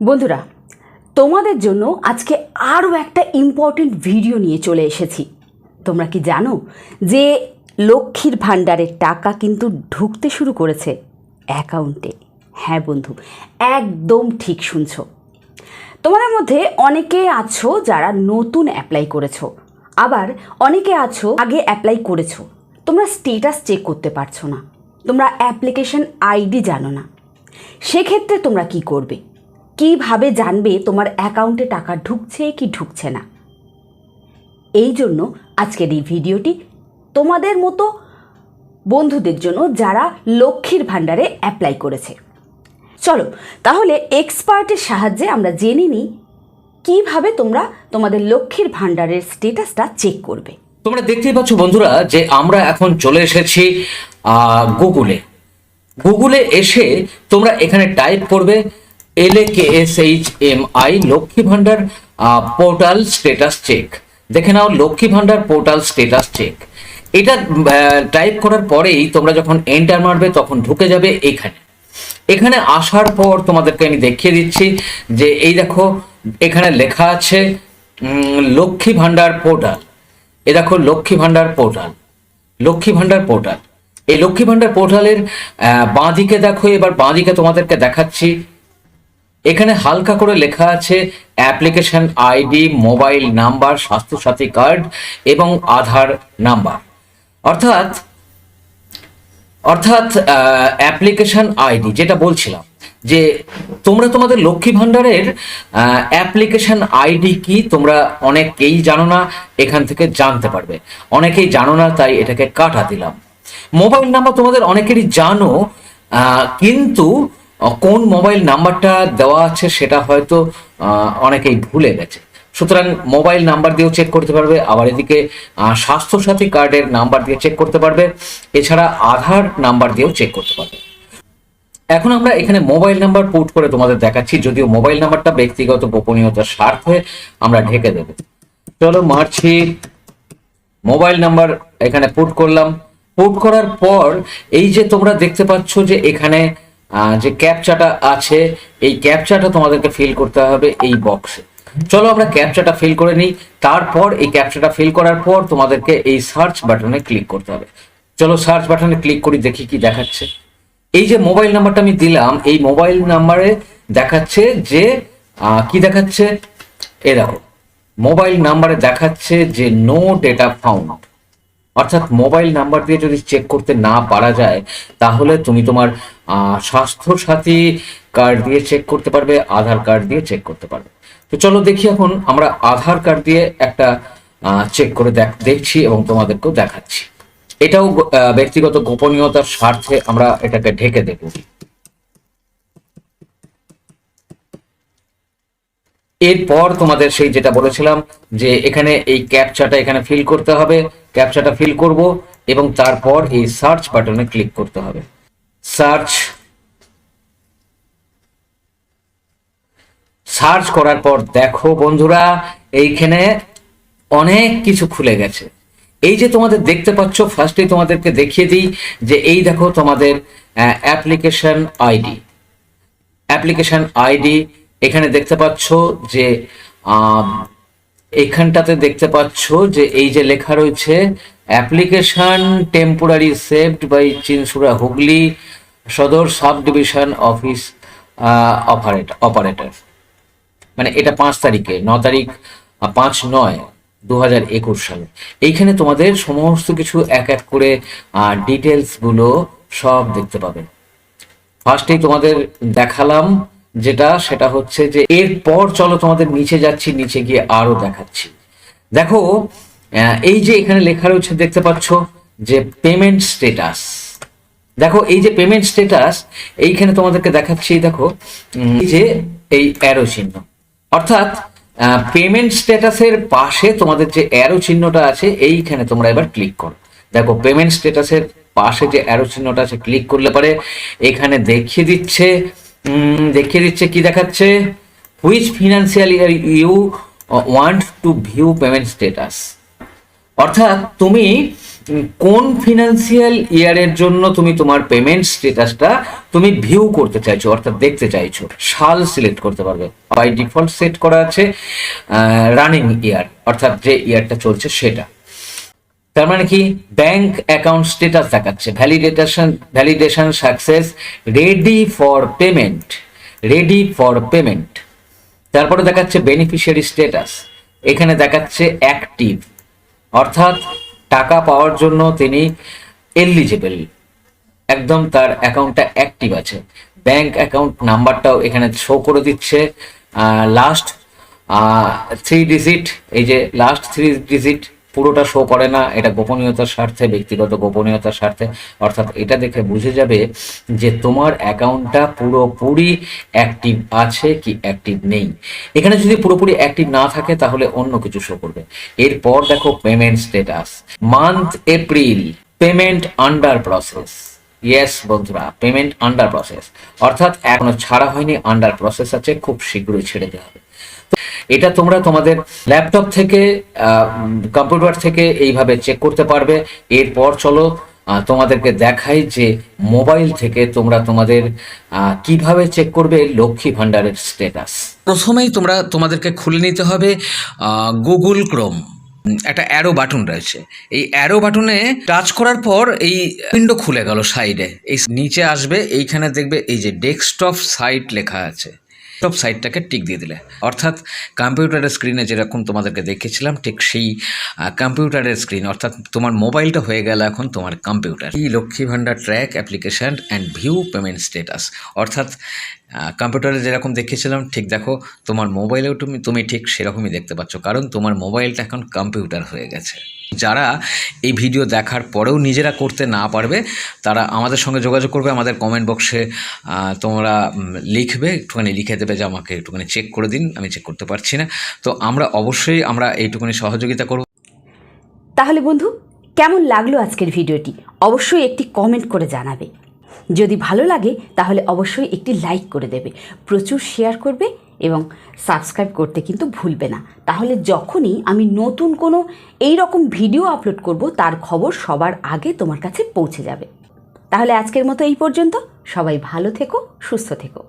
বন্ধুরা, তোমাদের জন্য আজকে আরও একটা ইম্পর্টেন্ট ভিডিও নিয়ে চলে এসেছি। তোমরা কি জানো যে লক্ষ্মীর ভাণ্ডারের টাকা কিন্তু ঢুকতে শুরু করেছে অ্যাকাউন্টে হ্যাঁ বন্ধু, একদম ঠিক শুনছো। তোমাদের মধ্যে অনেকে আছো যারা নতুন অ্যাপ্লাই করেছ, আবার অনেকে আছো আগে অ্যাপ্লাই করেছ। তোমরা স্টেটাস চেক করতে পারছ না, তোমরা অ্যাপ্লিকেশন আইডি জানো না। সেক্ষেত্রে তোমরা কি করবে? কীভাবে জানবে তোমার অ্যাকাউন্টে টাকা ঢুকছে কি ঢুকছে না? এই জন্য আজকের এই ভিডিওটি তোমাদের মতো বন্ধুদের জন্য যারা লক্ষ্মীর ভাণ্ডারে অ্যাপ্লাই করেছে। চলো, তাহলে এক্সপার্টের সাহায্যে আমরা জেনে নিই কীভাবে তোমরা তোমাদের লক্ষ্মীর ভাণ্ডারের স্টেটাসটা চেক করবে। তোমরা দেখতেই পাচ্ছ বন্ধুরা যে আমরা এখন চলে এসেছি গুগলে গুগলে এসে তোমরা এখানে টাইপ করবে L M I Lakshmi Bhandar portal status check দেখে নাও Lakshmi Bhandar portal status check এটা টাইপ করার পরেই তোমরা যখন এন্টার মারবে, তখন ঢুকে যাবে এখানে। এখানে আসার পর তোমাদেরকে আমি দেখিয়ে দিচ্ছি যে, এই দেখো, এখানে লেখা আছে লক্ষ্মী ভান্ডার পোর্টাল এ দেখো লক্ষ্মী ভান্ডার পোর্টাল লক্ষ্মী ভান্ডার পোর্টাল এই লক্ষ্মী ভান্ডার পোর্টালের বাঁদিকে দেখো, এবার বাঁদিকে তোমাদেরকে দেখাচ্ছি। এখানে হালকা করে লেখা আছে application ID, mobile number, Swasthya Sathi card এবং আধার নাম্বার। অর্থাৎ অর্থাৎ অ্যাপ্লিকেশন আইডি যেটা বলছিলাম, যে তোমরা তোমাদের লক্ষ্মী ভাণ্ডারের অ্যাপ্লিকেশন আইডি কি তোমরা অনেকেই জানো না, এখান থেকে জানতে পারবে। অনেকেই জানো না, তাই এটাকে কাটা দিলাম। মোবাইল নাম্বার তোমাদের অনেকেরই জানো কিন্তু কোন মোবাইল নাম্বারটা দেওয়া আছে সেটা হয়তো অনেকেই ভুলে গেছে। সুতরাং মোবাইল নাম্বার দিয়েও চেক করতে পারবে, আবার এদিকে স্বাস্থ্যসাথী কার্ডের নাম্বার দিয়ে চেক করতে পারবে, এছাড়া আধার নাম্বার দিয়েও চেক করতে পারবে। এখন আমরা এখানে মোবাইল নাম্বার পুট করে তোমাদের দেখাচ্ছি, যদিও মোবাইল নাম্বারটা ব্যক্তিগত গোপনীয়তার স্বার্থে আমরা ঢেকে দেব। চলো মারছি। মোবাইল নাম্বার এখানে পুট করলাম। পুট করার পর এই যে তোমরা দেখতে পাচ্ছ যে এখানে যে ক্যাপচাটা আছে, এই ক্যাপচাটা তোমাদেরকে ফিল করতে হবে এই বক্সে চলো আমরা ক্যাপচাটা ফিল করে নিই। তারপর এই ক্যাপচাটা ফিল করার পর তোমাদেরকে এই সার্চ বাটনে ক্লিক করতে হবে। চলো সার্চ বাটনে ক্লিক করি, দেখি কি দেখাচ্ছে। এই যে মোবাইল নাম্বারটা আমি দিলাম, এই মোবাইল নাম্বারে দেখাচ্ছে যে কি দেখাচ্ছে? এ দেখো মোবাইল নাম্বারে দেখাচ্ছে যে নো ডেটা ফাউন্ড অর্থাৎ মোবাইল নাম্বার দিয়ে যদি চেক করতে না পারা যায়, তাহলে তুমি তোমার স্বাস্থ্য সাথী কার্ড দিয়ে চেক করতে পারবে, আধার কার্ড দিয়ে চেক করতে পারবে। তো চলো দেখি এখন আমরা আধার কার্ড দিয়ে একটা চেক করে দেখ- দেখছি এবং তোমাদেরকেও দেখাচ্ছি। এটাও ব্যক্তিগত গোপনীয়তার স্বার্থে আমরা এটাকে ঢেকে দেব। এরপর তোমাদের সেই যেটা বলেছিলাম যে এখানে এই ক্যাপচাটা এখানে ফিল করতে হবে। ক্যাপচাটা ফিল করব এবং তারপর এই সার্চ বাটনে ক্লিক করতে হবে। সার্চ সার্চ করার পর দেখো বন্ধুরা, এইখানে অনেক কিছু খুলে গেছে। এই যে তোমাদের দেখতে পাচ্ছ ফার্স্টেই তোমাদেরকে দেখিয়ে দিই যে এই দেখো তোমাদের অ্যাপ্লিকেশন আইডি অ্যাপ্লিকেশন আইডি এখানে দেখতে পাচ্ছ যে এখানটাতে দেখতে পাচ্ছ যে এই যে লেখা রয়েছে application temporary saved by Chinsurah Hooghly Sadar sub division office operate, operator. মানে এটা পাঁচ তারিখে, ন তারিখ পাঁচ নয় দু হাজার একুশ সালে। এইখানে তোমাদের সমস্ত কিছু এক এক করে ডিটেলসগুলো সব দেখতে পাবে। ফার্স্টেই তোমাদের দেখালাম যেটা, সেটা হচ্ছে যে এরপর চলো তোমাদের নিচে যাচ্ছি, নিচে গিয়ে আরও দেখাচ্ছি। দেখো এই যে এখানে লেখা রয়েছে, দেখতে পাচ্ছ যে পেমেন্ট স্টেটাস দেখো, এই যে পেমেন্ট স্টেটাস এইখানে তোমাদেরকে দেখাচ্ছি, দেখো যে এই অ্যারো চিহ্ন। অর্থাৎ পেমেন্ট স্ট্যাটাসের পাশে তোমাদের যে অ্যারো চিহ্নটা আছে, এইখানে তোমরা এবার ক্লিক করো। দেখো পেমেন্ট স্ট্যাটাসের পাশে যে অ্যারো চিহ্নটা আছে ক্লিক করলে পরে এখানে দেখিয়ে দিচ্ছে দেখিয়ে দিচ্ছে কি দেখাচ্ছে? Which financial year you want to view payment status অর্থাৎ, তুমি কোন ফিনান্সিয়াল ইয়ারের জন্য তুমি তোমার পেমেন্ট স্ট্যাটাসটা তুমি ভিউ করতে চাইছো, অর্থাৎ দেখতে চাইছো? সাল সিলেক্ট করতে পারবে। বাই ডিফল্ট সেট করা আছে রানিং ইয়ার অর্থাৎ যে ইয়ারটা চলছে সেটা। তার মানে কি? ব্যাংক অ্যাকাউন্ট স্ট্যাটাস দেখাচ্ছে। Validation validation success ready for payment ready for payment তারপরে দেখাচ্ছে বেনিফিশিয়ারি স্টেটাস এখানে দেখাচ্ছে অ্যাক্টিভ অর্থাৎ টাকা পাওয়ার জন্য তিনি এলিজিবল একদম তার অ্যাকাউন্টটা অ্যাক্টিভ আছে। ব্যাংক অ্যাকাউন্ট নাম্বারটাও এখানে শো করে দিচ্ছে। লাস্ট থ্রি ডিজিট এই যে লাস্ট থ্রি ডিজিট পুরোটা শো করে না, এটা গোপনীয়তার স্বার্থে, ব্যক্তিগত গোপনীয়তার স্বার্থে। অর্থাৎ এটা দেখে বুঝে যাবে যে তোমার অ্যাকাউন্টটা পুরোপুরি অ্যাক্টিভ আছে কি অ্যাক্টিভ নেই। এখানে যদি পুরোপুরি অ্যাক্টিভ না থাকে, তাহলে অন্য কিছু শো করবে। এরপর দেখো payment status month April payment under process yes বন্ধুরা পেমেন্ট আন্ডার প্রসেস অর্থাৎ এখনও ছাড়া হয়নি আন্ডার প্রসেস আছে, খুব শীঘ্রই ছেড়ে দেওয়া হবে। এটা তোমরা তোমাদের ল্যাপটপ থেকে কম্পিউটার থেকে এইভাবে চেক করতে পারবে। এরপর চলো তোমাদেরকে দেখাই যে মোবাইল থেকে তোমরা তোমাদের কীভাবে চেক করবে লক্ষ্মী ভাণ্ডারের স্ট্যাটাস প্রথমেই তোমরা তোমাদেরকে খুলে নিতে হবে গুগল ক্রোম একটা অ্যারো বাটন রয়েছে। এই অ্যারো বাটনে টাচ করার পর এই উইন্ডো খুলে গেল সাইডে এই নিচে আসবে, এইখানে দেখবে এই যে ডেস্কটপ সাইট লেখা আছে। ডেস্কটপ সাইডটাকে টিক দিয়ে দিলে। অর্থাৎ কম্পিউটারের স্ক্রিনে যেরকম তোমাদেরকে দেখেছিলাম, ঠিক সেই কম্পিউটারের স্ক্রিন, অর্থাৎ তোমার মোবাইলটা হয়ে গেল এখন তোমার কম্পিউটার। এই Lakshmi Bhandar track application and view payment status অর্থাৎ কম্পিউটারে যেরকম দেখেছিলাম ঠিক দেখো, তোমার মোবাইলেও তুমি তুমি ঠিক সেরকমই দেখতে পাচ্ছ, কারণ তোমার মোবাইলটা এখন কম্পিউটার হয়ে গেছে। যারা এই ভিডিও দেখার পরেও নিজেরা করতে না পারবে, তারা আমাদের সঙ্গে যোগাযোগ করবে, আমাদের কমেন্ট বক্সে তোমরা লিখবে, একটুখানি লিখে দেবে যে আমাকে একটুখানি চেক করে দিন, আমি চেক করতে পারছি না। তো আমরা অবশ্যই, আমরা এইটুকুনি সহযোগিতা করব। তাহলে বন্ধু, কেমন লাগল আজকের ভিডিওটি অবশ্যই একটি কমেন্ট করে জানাবে। যদি ভালো লাগে, তাহলে অবশ্যই একটি লাইক করে দেবে। প্রচুর শেয়ার করবে এবং সাবস্ক্রাইব করতে কিন্তু ভুলবে না। তাহলে যখনই আমি নতুন কোনো এই রকম ভিডিও আপলোড করব, তার খবর সবার আগে তোমার কাছে পৌঁছে যাবে। তাহলে আজকের মতো এই পর্যন্ত। সবাই ভালো থেকো, সুস্থ থেকো।